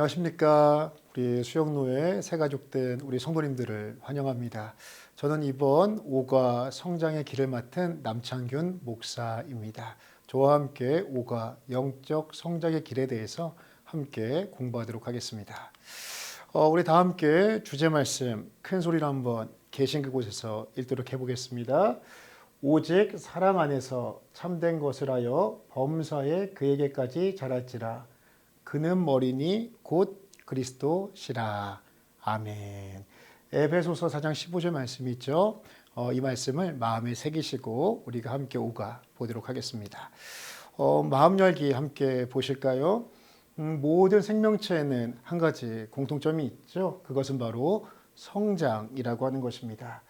안녕하십니까. 우리 수영로의 새 가족된 우리 성도님들을 환영합니다. 저는 이번 오과 성장의 길을 맡은 남창균 목사입니다. 저와 함께 오과 영적 성장의 길에 대해서 함께 공부하도록 하겠습니다. 어, 우리 다 함께 주제 말씀 큰 소리로 한번 계신 그곳에서 읽도록 해보겠습니다. 오직 사랑 안에서 참된 것을 하여 범사에 그에게까지 자랄지라 그는 머리니 곧 그리스도시라 아멘. 에베소서 4장 15절 말씀이 있죠. 어, 이 말씀을 마음에 새기시고 우리가 함께 오가 보도록 하겠습니다. 어, 마음 열기 함께 보실까요? 음, 모든 생명체에는 한 가지 공통점이 있죠. 그것은 바로 성장이라고 하는 것입니다.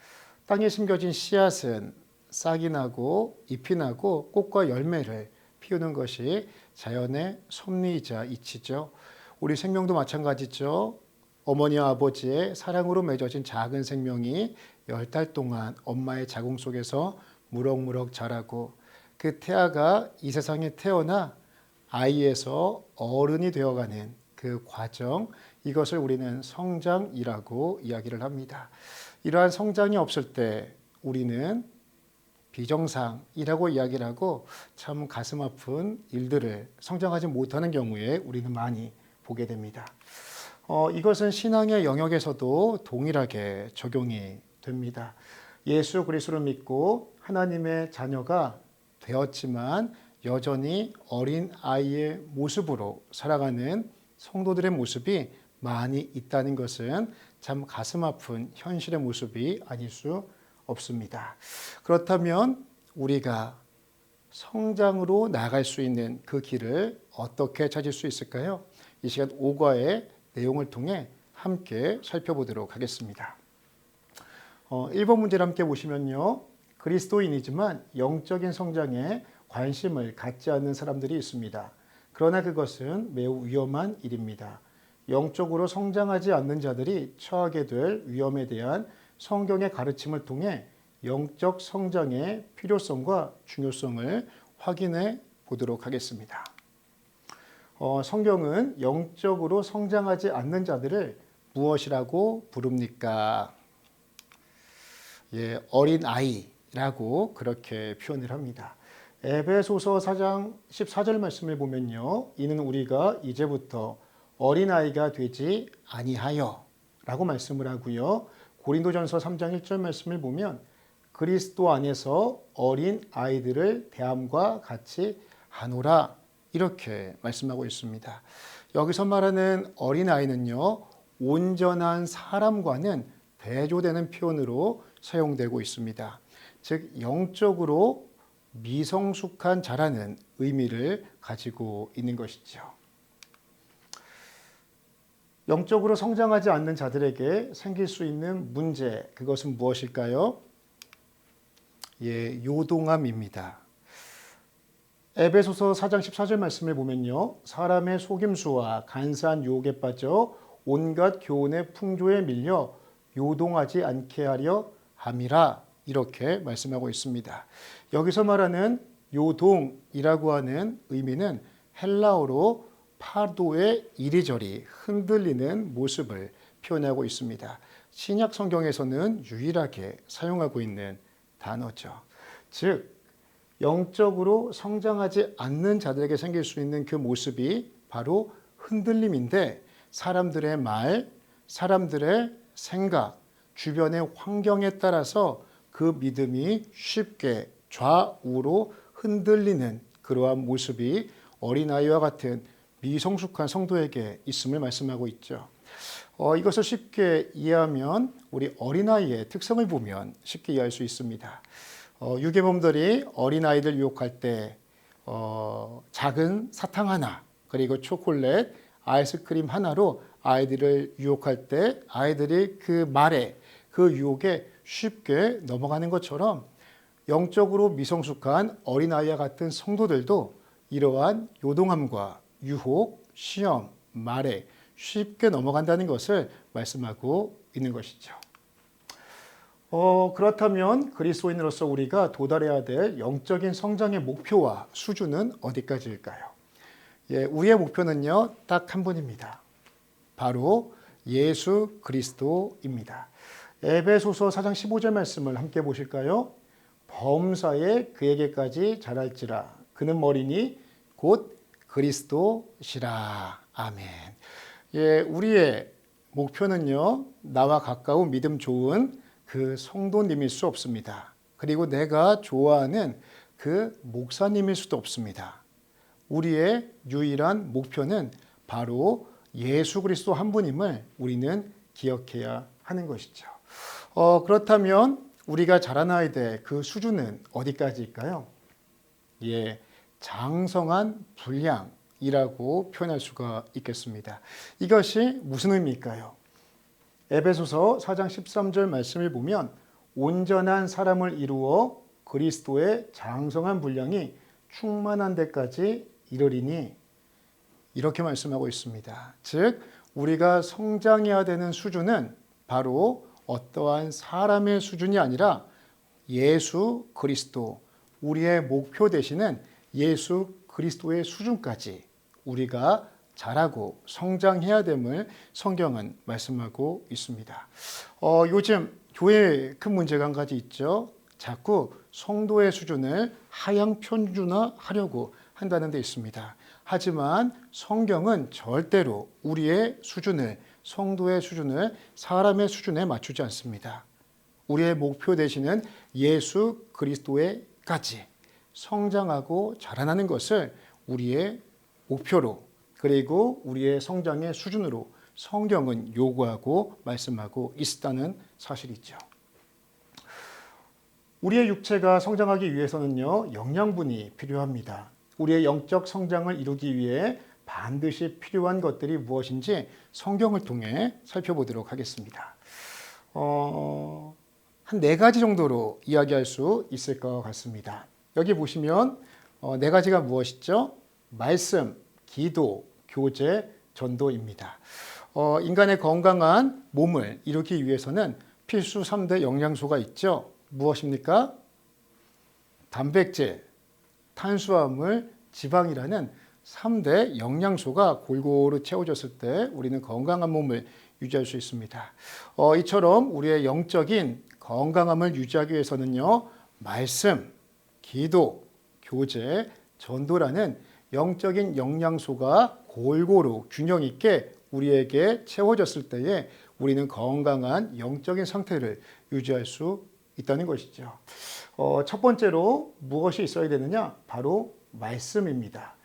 땅에 심겨진 씨앗은 싹이 나고 잎이 나고 꽃과 열매를 피우는 것이 자연의 섭리이자 이치죠. 우리 생명도 마찬가지죠. 어머니와 아버지의 사랑으로 맺어진 작은 생명이 열 달 동안 엄마의 자궁 속에서 무럭무럭 자라고 그 태아가 이 세상에 태어나 아이에서 어른이 되어가는 그 과정 이것을 우리는 성장이라고 이야기를 합니다. 이러한 성장이 없을 때 우리는 비정상이라고 이야기를 하고 참 가슴 아픈 일들을 성장하지 못하는 경우에 우리는 많이 보게 됩니다. 어, 이것은 신앙의 영역에서도 동일하게 적용이 됩니다. 예수 그리스도를 믿고 하나님의 자녀가 되었지만 여전히 어린 아이의 모습으로 살아가는 성도들의 모습이 많이 있다는 것은 참 가슴 아픈 현실의 모습이 아닐 수 없습니다. 그렇다면 우리가 성장으로 나갈 수 있는 그 길을 어떻게 찾을 수 있을까요? 이 시간 5과의 내용을 통해 함께 살펴보도록 하겠습니다. 어, 1번 문제를 함께 보시면요. 그리스도인이지만 영적인 성장에 관심을 갖지 않는 사람들이 있습니다. 그러나 그것은 매우 위험한 일입니다. 영적으로 성장하지 않는 자들이 처하게 될 위험에 대한 성경의 가르침을 통해 영적 성장의 필요성과 중요성을 확인해 보도록 하겠습니다. 어, 성경은 영적으로 성장하지 않는 자들을 무엇이라고 부릅니까? 예, 어린 아이라고 그렇게 표현을 합니다. 에베소서 4장 14절 말씀을 보면요. 이는 우리가 이제부터 어린 아이가 되지 아니하여 라고 말씀을 하고요. 고린도전서 3장 1절 말씀을 보면 그리스도 안에서 어린 아이들을 대함과 같이 하노라 이렇게 말씀하고 있습니다. 여기서 말하는 어린 아이는요 온전한 사람과는 대조되는 표현으로 사용되고 있습니다. 즉 영적으로 미성숙한 자라는 의미를 가지고 있는 것이죠. 영적으로 성장하지 않는 자들에게 생길 수 있는 문제, 그것은 무엇일까요? 예, 요동함입니다. 에베소서 4장 14절 말씀을 보면요. 사람의 속임수와 간사한 유혹에 빠져 온갖 교훈의 풍조에 밀려 요동하지 않게 하려 함이라 이렇게 말씀하고 있습니다. 여기서 말하는 요동이라고 하는 의미는 헬라어로 파도의 이리저리 흔들리는 모습을 표현하고 있습니다. 신약 성경에서는 유일하게 사용하고 있는 단어죠. 즉, 영적으로 성장하지 않는 자들에게 생길 수 있는 그 모습이 바로 흔들림인데 사람들의 말, 사람들의 생각, 주변의 환경에 따라서 그 믿음이 쉽게 좌우로 흔들리는 그러한 모습이 어린아이와 같은 미성숙한 성도에게 있음을 말씀하고 있죠. 어, 이것을 쉽게 이해하면 우리 어린아이의 특성을 보면 쉽게 이해할 수 있습니다. 어, 유괴범들이 어린아이들 유혹할 때 어, 작은 사탕 하나 그리고 초콜릿, 아이스크림 하나로 아이들을 유혹할 때 아이들이 그 말에 그 유혹에 쉽게 넘어가는 것처럼 영적으로 미성숙한 어린아이와 같은 성도들도 이러한 요동함과 유혹, 시험, 말에 쉽게 넘어간다는 것을 말씀하고 있는 것이죠. 어, 그렇다면 그리스도인으로서 우리가 도달해야 될 영적인 성장의 목표와 수준은 어디까지일까요? 예, 우리의 목표는요, 딱 한 분입니다. 바로 예수 그리스도입니다. 에베소서 4장 15절 말씀을 함께 보실까요? 범사에 그에게까지 자랄지라 그는 머리니 곧 그리스도시라. 아멘. 예, 우리의 목표는요. 나와 가까운 믿음 좋은 그 성도님일 수 없습니다. 그리고 내가 좋아하는 그 목사님일 수도 없습니다. 우리의 유일한 목표는 바로 예수 그리스도 한 분임을 우리는 기억해야 하는 것이죠. 어, 그렇다면 우리가 자라나야 될 그 수준은 어디까지일까요? 예, 장성한 분량이라고 표현할 수가 있겠습니다. 이것이 무슨 의미일까요? 에베소서 4장 13절 말씀을 보면 온전한 사람을 이루어 그리스도의 장성한 분량이 충만한 데까지 이르리니 이렇게 말씀하고 있습니다. 즉 우리가 성장해야 되는 수준은 바로 어떠한 사람의 수준이 아니라 예수 그리스도 우리의 목표 되시는 예수 그리스도의 수준까지 우리가 자라고 성장해야 됨을 성경은 말씀하고 있습니다. 어, 요즘 교회에 큰 문제가 한 가지 있죠. 자꾸 성도의 수준을 하향 편준화하려고 한다는 데 있습니다. 하지만 성경은 절대로 우리의 수준을 성도의 수준을 사람의 수준에 맞추지 않습니다. 우리의 목표 되시는 예수 그리스도에까지 성장하고 자라나는 것을 우리의 목표로 그리고 우리의 성장의 수준으로 성경은 요구하고 말씀하고 있다는 사실이죠. 우리의 육체가 성장하기 위해서는요, 영양분이 필요합니다. 우리의 영적 성장을 이루기 위해 반드시 필요한 것들이 무엇인지 성경을 통해 살펴보도록 하겠습니다. 어, 한 네 가지 정도로 이야기할 수 있을 것 같습니다. 여기 보시면 어, 네 가지가 무엇이죠? 말씀, 기도, 교제, 전도입니다. 어, 인간의 건강한 몸을 이루기 위해서는 필수 3대 영양소가 있죠. 무엇입니까? 단백질, 탄수화물, 지방이라는 3대 영양소가 골고루 채워졌을 때 우리는 건강한 몸을 유지할 수 있습니다. 어, 이처럼 우리의 영적인 건강함을 유지하기 위해서는요, 말씀, 기도, 교제, 전도라는 영적인 영양소가 골고루 균형 있게 우리에게 채워졌을 때에 우리는 건강한 영적인 상태를 유지할 수 있다는 것이죠. 어, 첫 번째로 무엇이 있어야 되느냐? 바로 말씀입니다.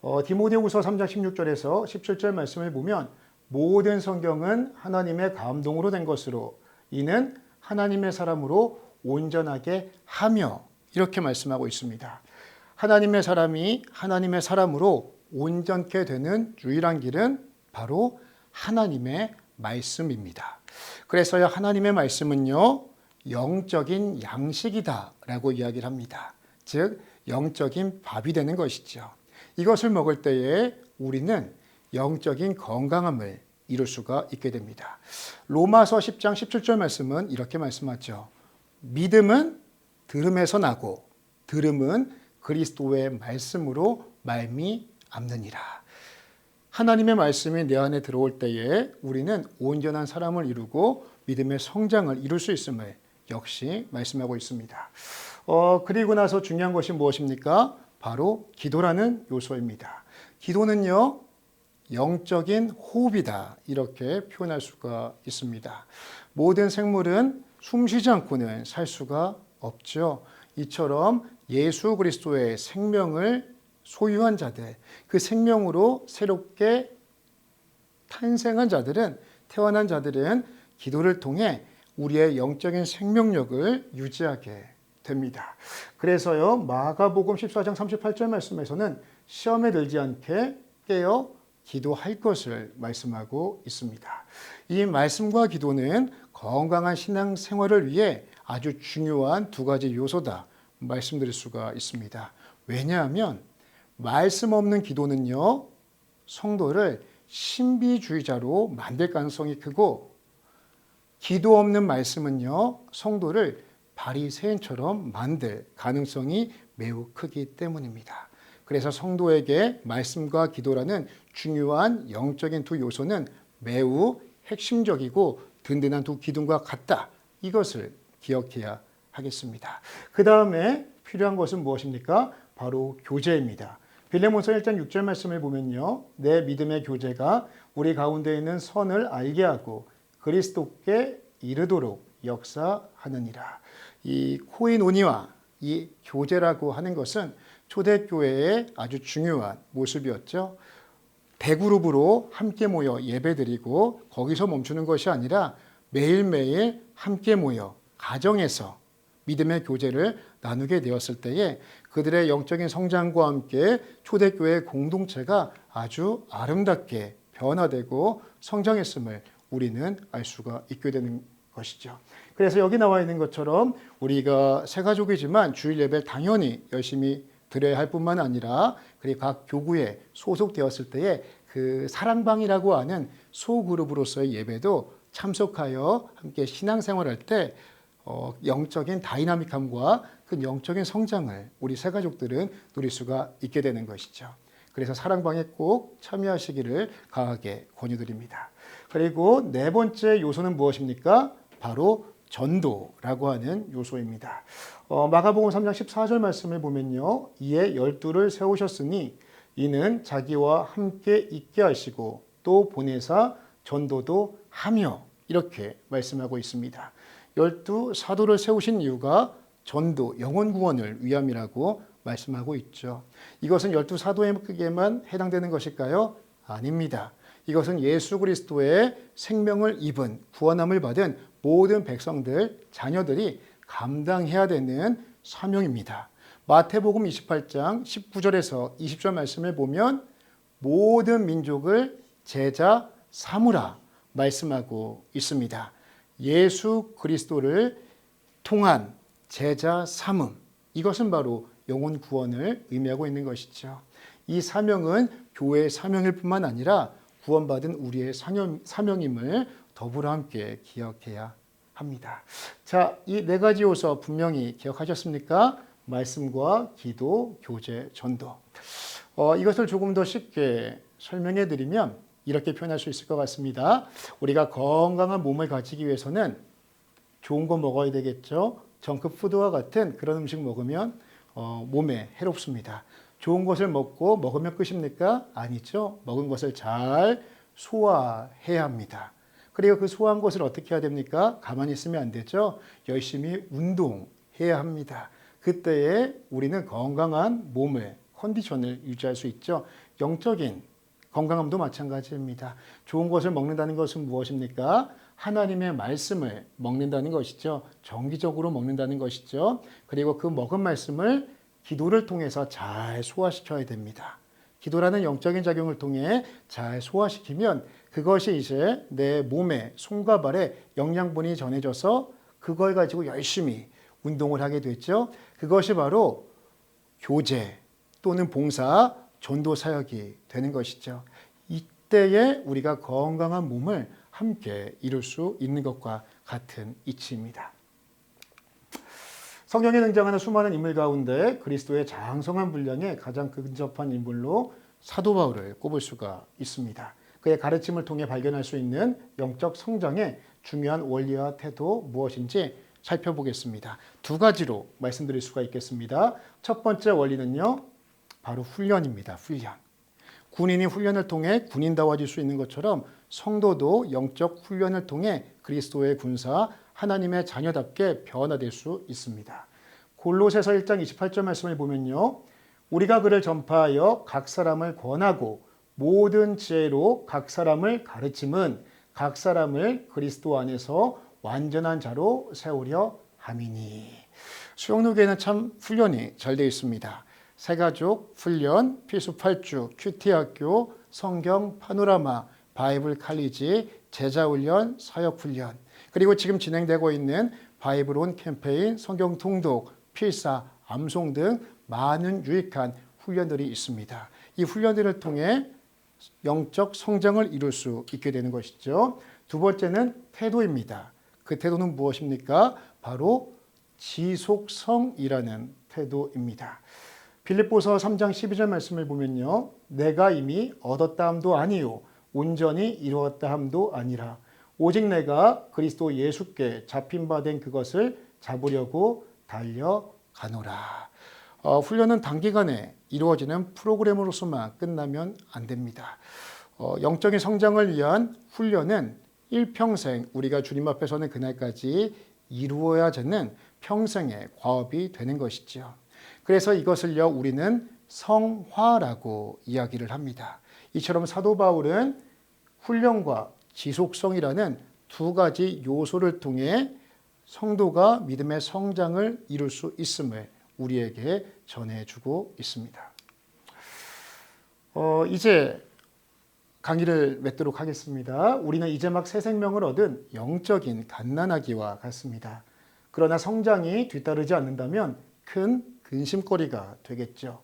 어, 디모데후서 3장 16절에서 17절 말씀을 보면 모든 성경은 하나님의 감동으로 된 것으로 이는 하나님의 사람으로 온전하게 하며 이렇게 말씀하고 있습니다. 하나님의 사람이 하나님의 사람으로 온전케 되는 유일한 길은 바로 하나님의 말씀입니다. 그래서요 하나님의 말씀은요 영적인 양식이다라고 이야기를 합니다. 즉 영적인 밥이 되는 것이죠. 이것을 먹을 때에 우리는 영적인 건강함을 이룰 수가 있게 됩니다. 로마서 10장 17절 말씀은 이렇게 말씀하죠. 믿음은 들음에서 나고 들음은 그리스도의 말씀으로 말미암느니라. 하나님의 말씀이 내 안에 들어올 때에 우리는 온전한 사람을 이루고 믿음의 성장을 이룰 수 있음을 역시 말씀하고 있습니다. 어, 그리고 나서 중요한 것이 무엇입니까? 바로 기도라는 요소입니다. 기도는요, 영적인 호흡이다. 이렇게 표현할 수가 있습니다. 모든 생물은 숨 쉬지 않고는 살 수가 없죠. 이처럼 예수 그리스도의 생명을 소유한 자들, 그 생명으로 새롭게 탄생한 자들은, 태어난 자들은 기도를 통해 우리의 영적인 생명력을 유지하게 됩니다. 그래서요, 마가복음 14장 38절 말씀에서는 시험에 들지 않게 깨어 기도할 것을 말씀하고 있습니다. 이 말씀과 기도는 건강한 신앙 생활을 위해 아주 중요한 두 가지 요소다 말씀드릴 수가 있습니다. 왜냐하면 말씀 없는 기도는요, 성도를 신비주의자로 만들 가능성이 크고 기도 없는 말씀은요, 성도를 바리새인처럼 만들 가능성이 매우 크기 때문입니다. 그래서 성도에게 말씀과 기도라는 중요한 영적인 두 요소는 매우 핵심적이고 든든한 두 기둥과 같다. 이것을 기억해야 하겠습니다. 그 다음에 필요한 것은 무엇입니까? 바로 교제입니다. 빌레몬서 1장 6절 말씀을 보면요. 내 믿음의 교제가 우리 가운데 있는 선을 알게 하고 그리스도께 이르도록 역사하느니라. 이 코이노니와 이 교제라고 하는 것은 초대교회의 아주 중요한 모습이었죠. 대그룹으로 함께 모여 예배드리고 거기서 멈추는 것이 아니라 매일매일 함께 모여 가정에서 믿음의 교제를 나누게 되었을 때에 그들의 영적인 성장과 함께 초대교회 공동체가 아주 아름답게 변화되고 성장했음을 우리는 알 수가 있게 되는 것이죠. 그래서 여기 나와 있는 것처럼 우리가 새 가족이지만 주일 예배 당연히 열심히 드려야 할 뿐만 아니라 그리고 각 교구에 소속되었을 때에 그 사랑방이라고 하는 소그룹으로서의 예배도 참석하여 함께 신앙생활할 때 어, 영적인 다이나믹함과 그 영적인 성장을 우리 새 가족들은 누릴 수가 있게 되는 것이죠. 그래서 사랑방에 꼭 참여하시기를 강하게 권유드립니다. 그리고 네 번째 요소는 무엇입니까? 바로 전도라고 하는 요소입니다. 어, 마가복음 3장 14절 말씀을 보면요. 이에 열두를 세우셨으니 이는 자기와 함께 있게 하시고 또 보내사 전도도 하며 이렇게 말씀하고 있습니다. 열두 사도를 세우신 이유가 전도, 영혼 구원을 위함이라고 말씀하고 있죠. 이것은 열두 사도에게만 해당되는 것일까요? 아닙니다. 이것은 예수 그리스도의 생명을 입은 구원함을 받은 모든 백성들, 자녀들이 감당해야 되는 사명입니다. 마태복음 28장 19절에서 20절 말씀을 보면 모든 민족을 제자 삼으라 말씀하고 있습니다. 예수 그리스도를 통한 제자 삼음 이것은 바로 영혼 구원을 의미하고 있는 것이죠. 이 사명은 교회의 사명일 뿐만 아니라 구원받은 우리의 사명임을 더불어 함께 기억해야 합니다. 자, 이 네 가지 요소 분명히 기억하셨습니까? 말씀과 기도, 교제, 전도. 어, 이것을 조금 더 쉽게 설명해 드리면 이렇게 표현할 수 있을 것 같습니다. 우리가 건강한 몸을 가지기 위해서는 좋은 거 먹어야 되겠죠. 정크푸드와 같은 그런 음식 먹으면 어, 몸에 해롭습니다. 좋은 것을 먹고 먹으면 끝입니까? 아니죠. 먹은 것을 잘 소화해야 합니다. 그리고 그 소화한 것을 어떻게 해야 됩니까? 가만히 있으면 안 되죠. 열심히 운동해야 합니다. 그때에 우리는 건강한 몸을 컨디션을 유지할 수 있죠. 영적인 건강함도 마찬가지입니다. 좋은 것을 먹는다는 것은 무엇입니까? 하나님의 말씀을 먹는다는 것이죠. 정기적으로 먹는다는 것이죠. 그리고 그 먹은 말씀을 기도를 통해서 잘 소화시켜야 됩니다. 기도라는 영적인 작용을 통해 잘 소화시키면 그것이 이제 내 몸에 손과 발에 영양분이 전해져서 그걸 가지고 열심히 운동을 하게 됐죠. 그것이 바로 교제 또는 봉사, 전도 사역이 되는 것이죠. 이때에 우리가 건강한 몸을 함께 이룰 수 있는 것과 같은 이치입니다. 성경에 등장하는 수많은 인물 가운데 그리스도의 장성한 분량에 가장 근접한 인물로 사도 바울을 꼽을 수가 있습니다. 그의 가르침을 통해 발견할 수 있는 영적 성장의 중요한 원리와 태도 무엇인지 살펴보겠습니다. 두 가지로 말씀드릴 수가 있겠습니다. 첫 번째 원리는요, 바로 훈련입니다. 훈련. 군인이 훈련을 통해 군인다워질 수 있는 것처럼 성도도 영적 훈련을 통해 그리스도의 군사, 하나님의 자녀답게 변화될 수 있습니다. 골로새서 1장 28절 말씀을 보면요. 우리가 그를 전파하여 각 사람을 권하고 모든 지혜로 각 사람을 가르침은 각 사람을 그리스도 안에서 완전한 자로 세우려 함이니. 수영록에는 참 훈련이 잘 되어 있습니다. 새가족, 훈련, 필수 8주, 큐티학교, 성경, 파노라마, 바이블 칼리지, 제자훈련, 사역훈련, 그리고 지금 진행되고 있는 바이블온 캠페인, 성경 통독, 필사, 암송 등 많은 유익한 훈련들이 있습니다. 이 훈련들을 통해 영적 성장을 이룰 수 있게 되는 것이죠. 두 번째는 태도입니다. 그 태도는 무엇입니까? 바로 지속성이라는 태도입니다. 빌립보서 3장 12절 말씀을 보면요. 내가 이미 얻었다함도 아니요 온전히 이루었다 함도 아니라 오직 내가 그리스도 예수께 잡힌 바 된 그것을 잡으려고 달려가노라. 어, 훈련은 단기간에 이루어지는 프로그램으로서만 끝나면 안 됩니다. 어, 영적인 성장을 위한 훈련은 일평생 우리가 주님 앞에 서는 그날까지 이루어야 되는 평생의 과업이 되는 것이지요. 그래서 이것을요 우리는 성화라고 이야기를 합니다. 이처럼 사도 바울은 훈련과 지속성이라는 두 가지 요소를 통해 성도가 믿음의 성장을 이룰 수 있음을 우리에게 전해주고 있습니다. 어, 이제 강의를 맺도록 하겠습니다. 우리는 이제 막 새 생명을 얻은 영적인 갓난아기와 같습니다. 그러나 성장이 뒤따르지 않는다면 큰 근심거리가 되겠죠.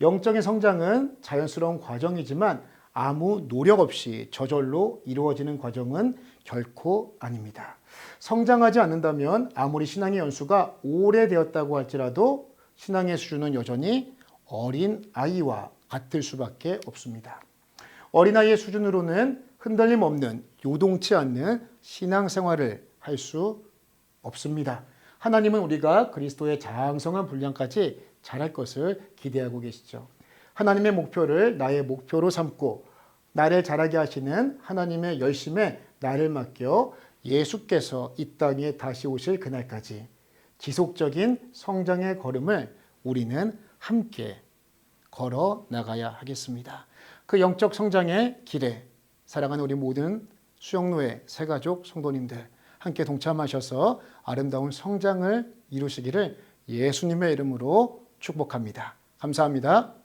영적인 성장은 자연스러운 과정이지만 아무 노력 없이 저절로 이루어지는 과정은 결코 아닙니다. 성장하지 않는다면 아무리 신앙의 연수가 오래되었다고 할지라도 신앙의 수준은 여전히 어린 아이와 같을 수밖에 없습니다. 어린아이의 수준으로는 흔들림 없는 요동치 않는 신앙생활을 할 수 없습니다. 하나님은 우리가 그리스도의 장성한 분량까지 자랄 것을 기대하고 계시죠. 하나님의 목표를 나의 목표로 삼고 나를 자라게 하시는 하나님의 열심에 나를 맡겨 예수께서 이 땅에 다시 오실 그날까지 지속적인 성장의 걸음을 우리는 함께 걸어 나가야 하겠습니다. 그 영적 성장의 길에 사랑하는 우리 모든 수영로의 새가족 성도님들 함께 동참하셔서 아름다운 성장을 이루시기를 예수님의 이름으로 축복합니다. 감사합니다.